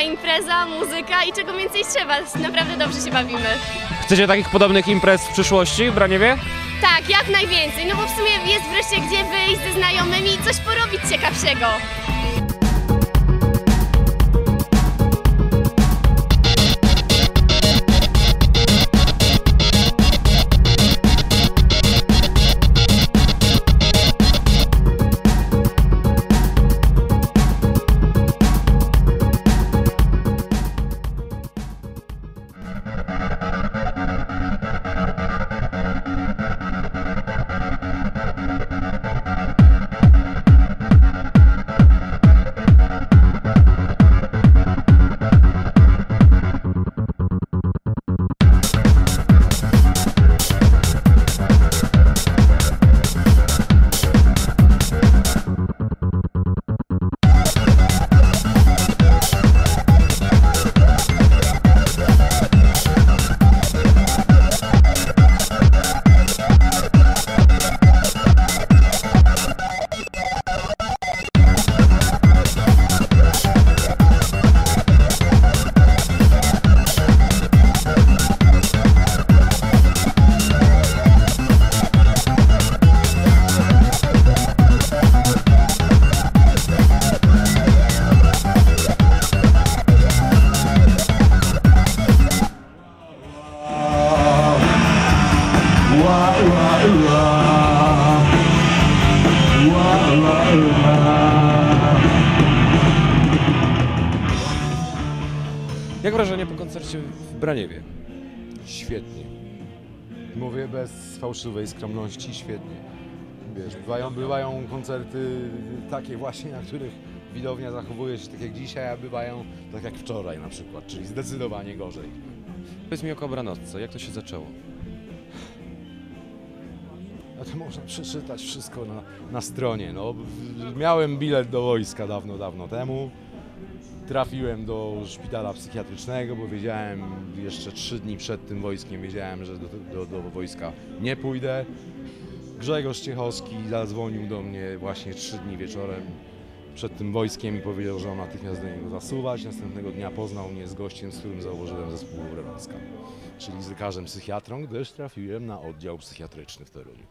impreza, muzyka i czego więcej trzeba. Naprawdę dobrze się bawimy. Chcecie takich podobnych imprez w przyszłości w Braniewie? Tak, jak najwięcej, no bo w sumie jest wreszcie gdzie wyjść ze znajomymi i coś porobić ciekawszego. Jak wrażenie po koncercie w Braniewie? Świetnie. Mówię bez fałszywej skromności, świetnie. Wiesz, bywają, bywają koncerty takie właśnie, na których widownia zachowuje się tak jak dzisiaj, a bywają tak jak wczoraj na przykład, czyli zdecydowanie gorzej. Powiedz mi o Kobranocce, jak to się zaczęło? A to można przeczytać wszystko na, na stronie. No, miałem bilet do wojska dawno, dawno temu. Trafiłem do szpitala psychiatrycznego, bo wiedziałem jeszcze trzy dni przed tym wojskiem, wiedziałem, że do, do, do wojska nie pójdę. Grzegorz Ciechowski zadzwonił do mnie właśnie trzy dni wieczorem przed tym wojskiem i powiedział, że mam natychmiast do niego zasuwać. Następnego dnia poznał mnie z gościem, z którym założyłem zespół Wrewacka, czyli z lekarzem psychiatrą, gdyż trafiłem na oddział psychiatryczny w Toruniu.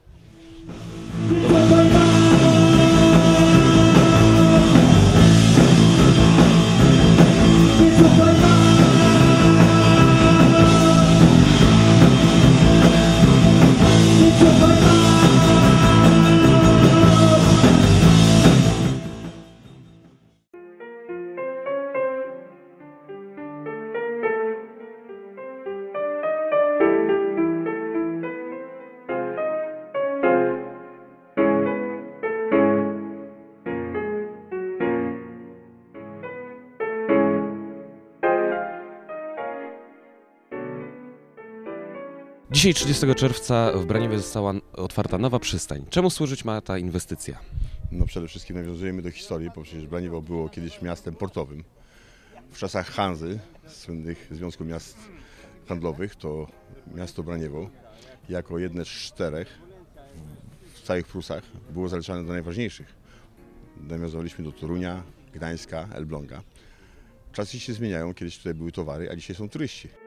Dzisiaj 30 czerwca w Braniewie została otwarta nowa przystań. Czemu służyć ma ta inwestycja? No przede wszystkim nawiązujemy do historii, bo przecież Braniewo było kiedyś miastem portowym. W czasach Hanzy, słynnych Związku Miast Handlowych, to miasto Braniewo jako jedne z czterech w całych Prusach było zaliczane do najważniejszych. Nawiązaliśmy do Torunia, Gdańska, Elbląga. Czasy się zmieniają, kiedyś tutaj były towary, a dzisiaj są turyści.